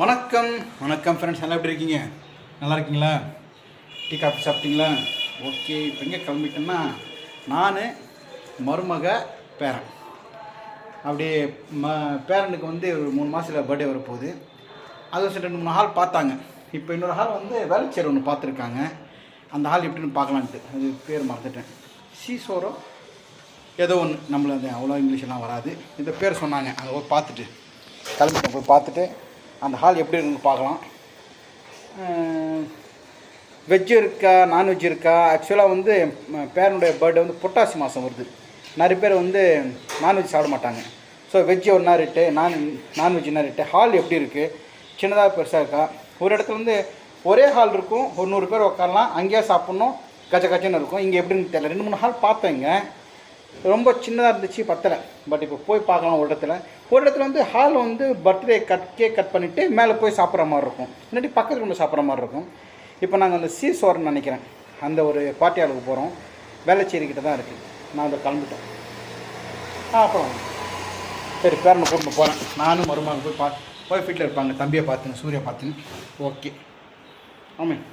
வணக்கம். வணக்கம் ஃப்ரெண்ட்ஸ் எல்லாம் எப்படி இருக்கீங்க? நல்லா இருக்கீங்களா? டீ காஃபி சாப்பிட்டீங்களா? ஓகே. இப்போ எங்கே கிளம்பிட்டேன்னா நான் மருமக பேரன். அப்படியே ம பேரனுக்கு வந்து ஒரு மூணு மாதத்தில் பர்த்டே வரப்போகுது. அது வச்சு ரெண்டு மூணு ஹால் பார்த்தாங்க. இப்போ இன்னொரு ஹால் வந்து வேலைச்சேர் ஒன்று பார்த்துருக்காங்க. அந்த ஹால் எப்படின்னு பார்க்கலான்ட்டு. அது பேர் மறந்துட்டேன். சீசோரோ ஏதோ ஒன்று நம்மளை அந்த அவ்வளோ இங்கிலீஷெல்லாம் வராது. இந்த பேர் சொன்னாங்க. அதை போய் பார்த்துட்டு. கிளம்பிட்டேன். போய் பார்த்துட்டு அந்த ஹால் எப்படி இருக்குன்னு பார்க்கலாம். வெஜ் இருக்கா நான்வெஜ் இருக்கா? ஆக்சுவலாக வந்து பேரனுடைய பர்த்டே வந்து புரட்டாசி மாதம் வருது. நிறைய பேர் வந்து நான்வெஜ் சாப்பிட மாட்டாங்க. ஸோ வெஜ் ஒன்றா ரேட்டு நான் நான்வெஜ் என்ன ரேட்டு ஹால் எப்படி இருக்குது சின்னதாக பெருசாக இருக்கா? ஒரு இடத்துல வந்து ஒரே ஹால் இருக்கும். ஒரு நூறு பேர் உட்காரலாம். அங்கேயே சாப்பிட்ணும். கச்ச கச்சன்னு இருக்கும். இங்கே எப்படின்னு தெரியல. ரெண்டு மூணு ஹால் பார்த்தேங்க. ரொம்ப சின்னதாக இருந்துச்சு பத்தலை. பட் இப்போ போய் பார்க்கலாம் ஒரு இடத்துல. ஒரு இடத்துல வந்து ஹால் வந்து பர்த்டே கட் கேக் கட் பண்ணிவிட்டு மேலே போய் சாப்பிட்ற மாதிரி இருக்கும். இல்லாட்டி பக்கத்தில் கொண்டு சாப்பிட்ற மாதிரி இருக்கும். இப்போ நாங்கள் அந்த சீசோர்னு நினைக்கிறேன். அந்த ஒரு பாட்டி ஆளுக்கு போகிறோம் வேளச்சேரி தான் இருக்குது நான் அதை கிளம்பிட்டேன். ஆ அப்புறம். சரி பேரனை கூட்டு போகிறேன் நானும் மருமகன் போய் பா போய் வீட்டில் இருப்பாங்க. தம்பியை பார்த்துன்னு சூர்யா பார்த்துன்னு. ஓகே ஆமாம்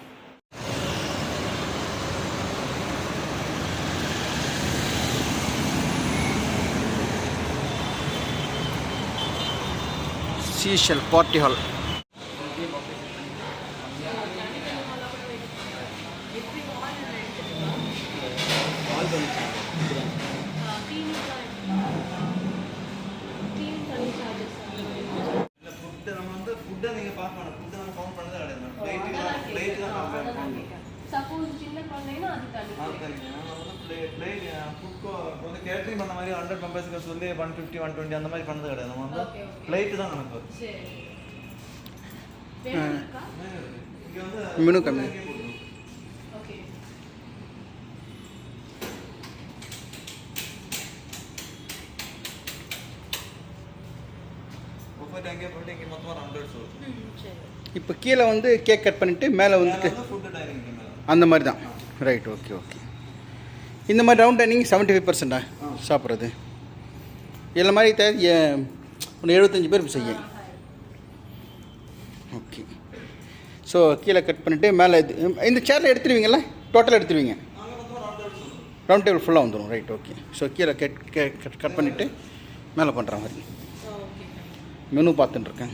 சீஷல் பார்ட்டி ஹால் நம்ம வந்து ஃபுட்டை நீங்க பார்க்கணும். ஃபுட்டை நம்ம கவுண்ட் பண்ணதே கிடையாது. பிளேட் தான் பிளேட் தான் நம்ம count சப்போஸ் சின்ன குழந்தைன்னா அது தனி. நம்ம வந்து பிளேட் பிளேட் ஃபுட் வந்து கேட்டரிங் பண்ண மாதிரி ஹண்ட்ரட் மெம்பர்ஸ்க்கு சொல்லி ஒன் ஃபிஃப்டி ஒன் டுவெண்ட்டி அந்த மாதிரி பண்ணது கிடையாது. நம்ம வந்து Okay, okay. பிளேட் தான் கணக்கு இங்க வந்து food கம்மி. இப்போ கீழே வந்து கேக் கட் பண்ணிவிட்டு மேலே மேல வந்துட்டு வந்து ஃபுட் டைனிங் மேல அந்த மாதிரி தான். ரைட் ஓகே ஓகே இந்த மாதிரி ரவுண்ட் டைனிங் செவன்ட்டி ஃபைவ் பர்சன்டா ஆ. சாப்பிட்றது. இதில் மாதிரி தே ஒரு எழுபத்தஞ்சு பேர் செய்ய ஓகே ஸோ கீழே கட் பண்ணிவிட்டு மேலே இது இந்த சேரில் எடுத்துருவீங்கல்ல? டோட்டலாக எடுத்துருவீங்க. ரவுண்ட் டேபிள் ஃபுல்லாக வந்துடும் ரைட் ஓகே ஸோ கீழே கட் கட் கட் பண்ணிவிட்டு மேலே பண்ணுற மாதிரி. மெனு பார்த்துட்டு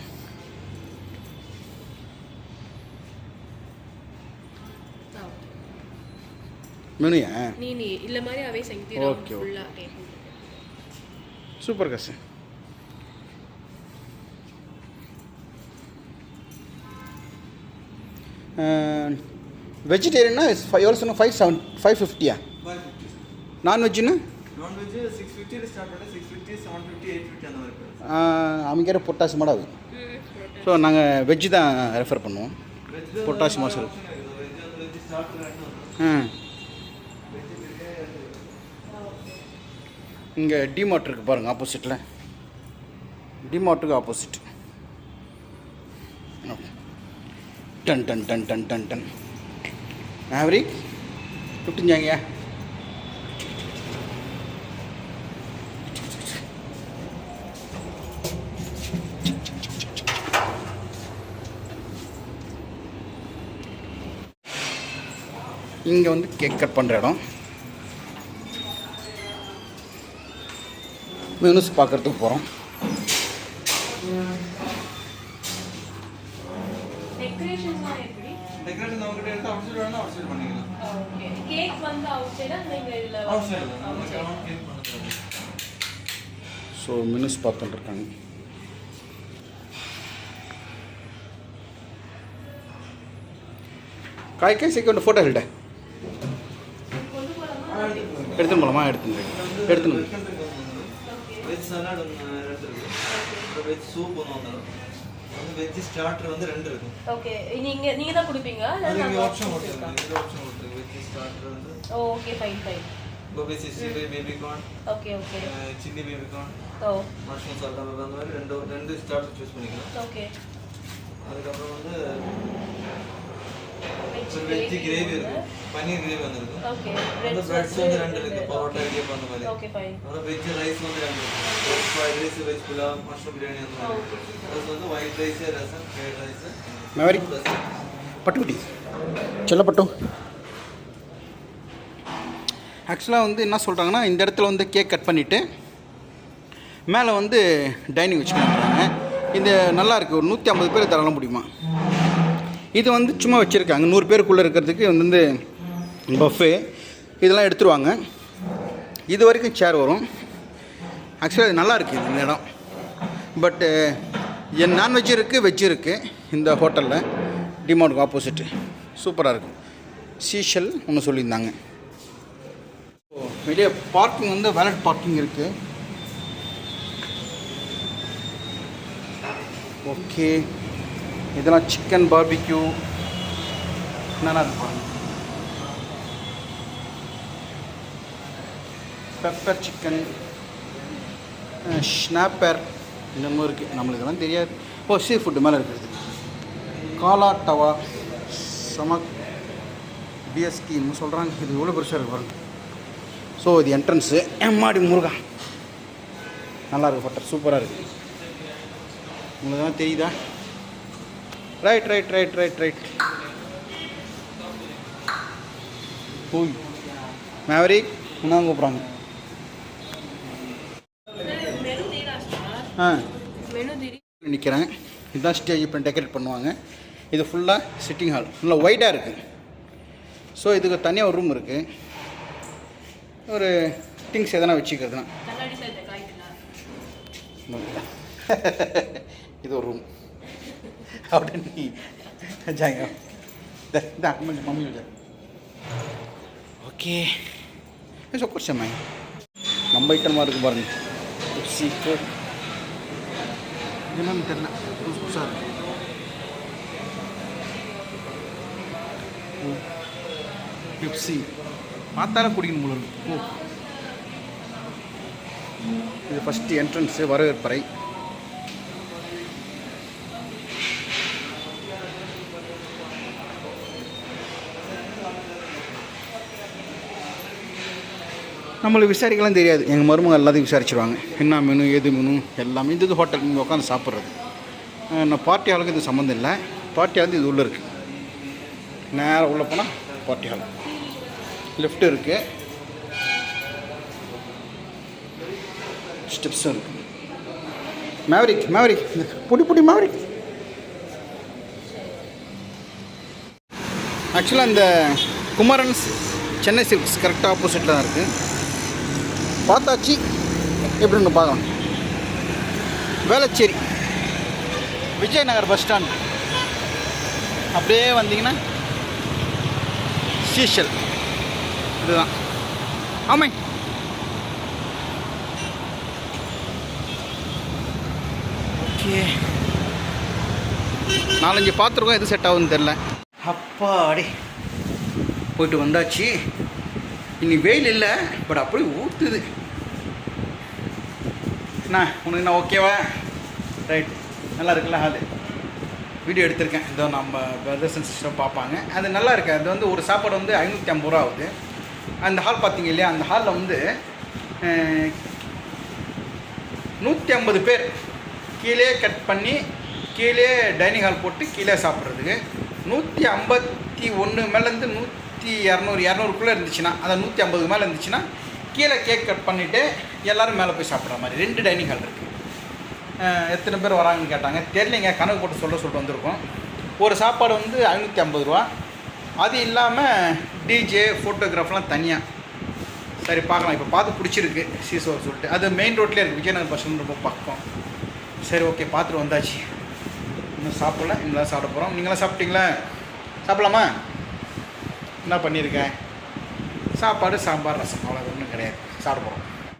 ஃபைவ் ஃபிஃப்டியா five fifty நான்வெஜ்ஜுன்னா non veg six fifty start பண்ணி six fifty seven fifty eight fifty அந்த மாதிரி போயிடும். அமைக்கிற பொட்டாசி மாடாது ஸோ நாங்கள் வெஜ்ஜு தான் ரெஃபர் பண்ணுவோம். பொட்டாசி மசால். ஆ வெஜ் பிரியாணி ரெண்டு வரும். இங்கே டிமார்ட் இருக்குது பாருங்கள் ஆப்போசிட்டில் டிமார்ட்டுக்கு ஆப்போசிட் டன் டன் டன் டன் டன் டன். மேவரிக் விட்டுஞ்சாங்க இங்கே வந்து கேக் கட் பண்ணுற இடம். மெனுஸ் பார்க்குறதுக்கு போகிறோம் டெக்கரேஷன்ஸ்லாம் எப்படி? டெக்கரேஷன் நம்ம கிட்ட எடுத்து அவுட் சைடு வேணா அவுட் சைடு பண்ணிக்கலாம் ஓகே கேக் வந்து அவுட் சைடா நீங்க இல்ல. அவுட் சைடு நம்ம outside. கிரவுண்ட் கேக் பண்ணுறது ஸோ மெனுஸ் பார்த்துட்டு இருக்காங்க காய் காய் சீக்கிரம் ஃபோட்டோ எடுத்துன்னு போகலாமா எடுத்துன்னு எடுத்துன்னு வெஜ் சலாட் ஒன்று ரெண்டு இருக்கு. அப்புறம் வெஜ் சூப் ஒன்று வந்துடும் வந்து வெஜ் ஸ்டார்டர் வந்து ரெண்டு இருக்கும் ஓகே நீங்க நீங்க தான் கொடுப்பீங்க அது இங்கே ஆப்ஷன் கொடுத்துருக்கு இது ஆப்ஷன் கொடுத்துருக்கு வெஜ் ஸ்டார்டர் வந்து. Okay fine fine gobi sixty five baby corn okay okay chilli baby corn oh mushroom salt அந்த மாதிரி. ரெண்டு ரெண்டு ஸ்டார்டர் சூஸ் பண்ணிக்கலாம். ஓகே அதுக்கப்புறம் வந்து வெஜ் வெஜ் கிரேவி இருக்கு. பன்னீர் கிரேவி வந்துருக்கு. ஓகே அந்த பிரெட்ஸ் வந்து ரெண்டு இருக்கு. பரோட்டா இடியப்பம் அந்த மாதிரி. ஓகே ஃபைன் அப்புறம் வெஜ் ரைஸ் வந்து ரெண்டு இருக்கு. Fried rice veg pulao mushroom biryani அந்த மாதிரி. ப்ளஸ் வந்து white rice rasam fried rice மேவரி பட்டுக்குட்டி செல்லப்பட்டு ஆக்சுவலாக வந்து என்ன சொல்கிறாங்கன்னா இந்த இடத்துல வந்து கேக் கட் பண்ணிவிட்டு மேலே வந்து டைனிங் வச்சுக்கிறாங்க இது நல்லா இருக்குது ஒரு நூற்றி ஐம்பது பேர் தரலாம் முடியுமா? இது வந்து சும்மா வச்சுருக்காங்க நூறு பேருக்குள்ளே இருக்கிறதுக்கு வந்து பஃபே இதெல்லாம் எடுத்துருவாங்க. இது வரைக்கும் சேர் வரும். ஆக்சுவலாக இது நல்லா இருக்குது இந்த இடம். பட்டு eh, என் நான்வெஜ் இருக்குது வெஜ் இருக்குது இந்த ஹோட்டலில் டிமார்ட்டுக்கு ஆப்போசிட்டு சூப்பராக இருக்கும். சீஷல் ஒன்று சொல்லியிருந்தாங்க. ஓ வெளியே பார்க்கிங் வந்து வேலட் பார்க்கிங் இருக்குது ஓகே இதெல்லாம் சிக்கன் பார்பிக்யூ என்னென்ன இருக்கு பாருங்க. பெப்பர் சிக்கன் ஸ்னாப்பர் இன்னமும் இருக்குது நம்மளுக்கு இதெல்லாம் தெரியாது. ஓ சீ ஃபுட்டு மேலே இருக்கிறது. காலா டவா சமக் பிஎஸ்கின்னு சொல்கிறாங்க இது எவ்வளோ பெருசாக இருக்கு பாருங்க. ஸோ இது என்ட்ரன்ஸு எம்மாடி முருகா. நல்லா இருக்கு ஹோட்டல் சூப்பராக இருக்குது உங்களுக்கு தான் தெரியுதா? Right right right right right ஓய் மேவரிக் என்ன கூப்பிட்றாங்க மெனு தீரா ஸ்டார் ஆ. மெனு தீரி நிற்கிறேன் இதுதான் ஸ்டேஜ் இப்போ டெக்கரேட் பண்ணுவாங்க. இது ஃபுல்லாக சிட்டிங் ஹால் ஃபுல்லாக ஒய்டாக இருக்குது ஸோ இதுக்கு தனியாக ஒரு ரூம் இருக்குது ஒரு திங்ஸ் எதனா வச்சுக்கிறதுனா. சேர்த்த காய்க்கலாம் இது ஒரு ரூம் அப்படின்னு நீ ஜாங்க இதான் கொஞ்சம் மம்மி ஓகே சொக்கர் நம்ம ஐட்டமாக இருக்குது பாருங்க சீக்கு என்னன்னு தெரியல புதுசு புதுசாக இருக்கு ஓ பெப்சி பார்த்தாலும் குடிக்கணும் இருக்கு ஓ இது ஃபஸ்ட்டு என்ட்ரன்ஸு வரவேற்பறை நம்மளுக்கு விசாரிக்கலாம் தெரியாது. எங்கள் மருமக எல்லாத்தையும் விசாரிச்சிருவாங்க. என்ன மெனு ஏது மெனு எல்லாமே இது ஹோட்டல் இங்கே உட்காந்து சாப்பிட்றது. நான் பார்ட்டி ஹாலுக்கு இது சம்மந்தம் இல்லை. பார்ட்டி ஹால் இது உள்ளே இருக்குது நேராக உள்ளே போனால் பார்ட்டி ஹால் லிஃப்ட் இருக்குது ஸ்டெப்ஸும் இருக்குது மேவரிக் மேவரிக் புடி புடி மேவரிக் ஆக்சுவலாக இந்த குமரன்ஸ் சென்னை சில்க்ஸ் கரெக்டாக ஆப்போசிட்டில் தான் இருக்குது பார்த்தாச்சு. எப்படின்னு பார்க்கலாம். வேளச்சேரி. Vijayanagar bus stand. அப்படியே வந்தீங்கன்னா சீஷல் இதுதான். ஆமாம் ஓகே. நாலஞ்சு பார்த்துருக்கோம் எது செட் ஆகுதுன்னு தெரில அப்பாடி. போயிட்டு வந்தாச்சு. இனி வெயில் இல்லை பட் அப்படியே ஊற்றுது என்ன உனக்கு என்ன ஓகேவா ரைட் நல்லா இருக்குல்ல அது வீடியோ எடுத்திருக்கேன். இதோ நம்ம பிரதர்ஸ் அண்ட் சிஸ்டர் பார்ப்பாங்க. அது நல்லா இருக்கு. அது வந்து ஒரு சாப்பாடு வந்து ஐநூற்றி ஐம்பது ரூபா ஆகுது. அந்த ஹால் பார்த்தீங்க இல்லையா? அந்த ஹாலில் வந்து நூற்றி ஐம்பது பேர் கீழே கட் பண்ணி கீழே டைனிங் ஹால் போட்டு கீழே சாப்பிட்றதுக்கு நூற்றி ஐம்பத்தி ஒன்று மேலேருந்து நூற்றி நூற்றி இரநூறு இரநூறுக்குள்ளே இருந்துச்சுன்னா அதான் நூற்றி ஐம்பதுக்கு மேலே இருந்துச்சுன்னா கீழே கேக் கட் பண்ணிவிட்டு எல்லோரும் மேலே போய் சாப்பிட்ற மாதிரி ரெண்டு டைனிங் ஹால் இருக்குது எத்தனை பேர் வராங்கன்னு கேட்டாங்க. தெரியலைங்க கணக்கு போட்டு சொல்ல சொல்லிட்டு வந்திருக்கோம். ஒரு சாப்பாடு வந்து ஐநூற்றி ஐம்பது ரூபா. அது இல்லாமல் டிஜே ஃபோட்டோகிராஃப்லாம் தனியாக சரி பார்க்கலாம். இப்போ பார்த்து பிடிச்சிருக்கு சீசோர் சொல்லிட்டு. அது மெயின் ரோட்லேயே இருக்குது விஜயநகர் பஸ் ரொம்ப பக்கம். சரி ஓகே பார்த்துட்டு வந்தாச்சு. இன்னும் சாப்பிடல. இன்னும் சாப்பிட போகிறோம் நீங்களாம் சாப்பிட்டீங்களா? சாப்பிடலாமா? என்ன பண்ணியிருக்கேன்? சாப்பாடு சாம்பார் ரசம். அவ்வளோ